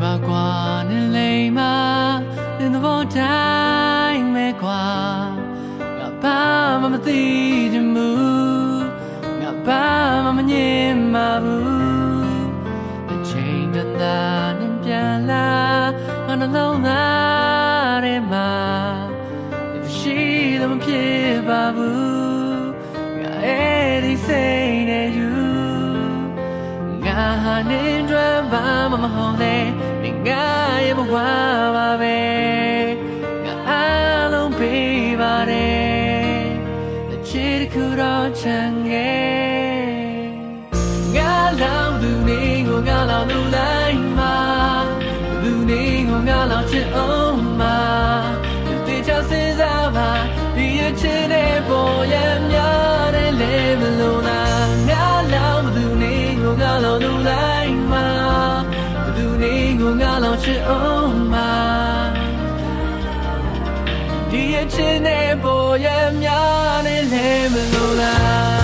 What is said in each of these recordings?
မှာကွာနေလိမ့်မှာနေသဘောတိုင်းမဲ့ကွာငါဘာမှမသိချင်ဘူးငါဘာမှမငြင်းပါဘူးအချိန်တန်တာနဲ့ပြန်လာငါနှလုံးသားထဲမှာရှိလို့မဖြစ်ပါဘူးငါအဲ့ဒီစိတ်နဲ့ယူငါဟာ နေအတွက်ဘာမှမဟုတ်လေနေငါရဲ့ဘဝပါပဲငါအားလုံးပေးပါတယ်အချစ်တစ်ခုတော့ချန်ခဲ့ငါလောင်သူနေကိုငါလောင်လူလိုက်မှာလူနေကိုငါလောင်ချစ်အောင်မှာတေချာစဉ်းစားပါဒီအချစ်နဲ့ ငါလောင်ချစ်အောင်မှာဒီအချစ်နဲ့ပေါ်ရများတယ်လေမလို့လား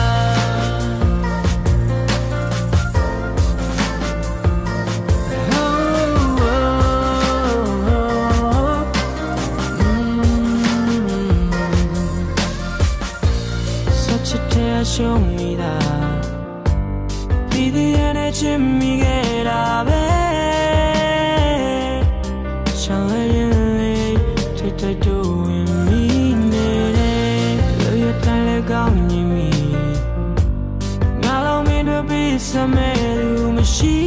Such a tear show me that ဒီဒီရနဲ့ချစ်မိခဲ့တာပဲ ထိတ်ထိတ်တို့ဝင်မိနေတယ်လူရတိုင်းလဲကောင်းနေမိငါလုံးမင်းတို့ပြီးစမဲလူမရှိ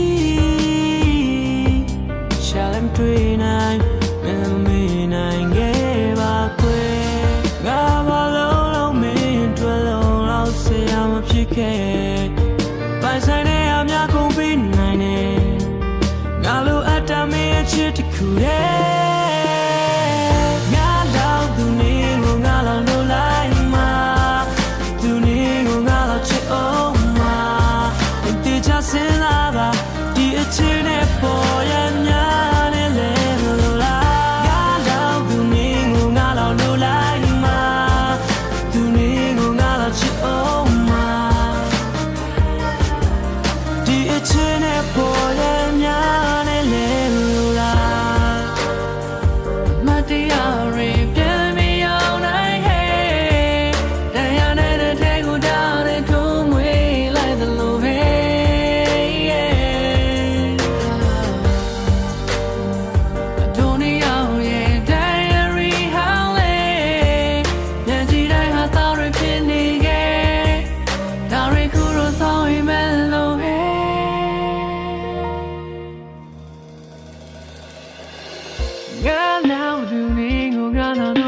ရှာလမ်တွေးနိုင်မင်းမင်းနိုင်ခဲ့ပါခွေငါဘာလုံးလုံးမင်းတွေ့လုံးလောက်ဆရာမဖြစ်ခဲ့ ပါဒီအချစ်နဲ့ပေါ်ရ ငါနောက်သူနေကိုငါနောက်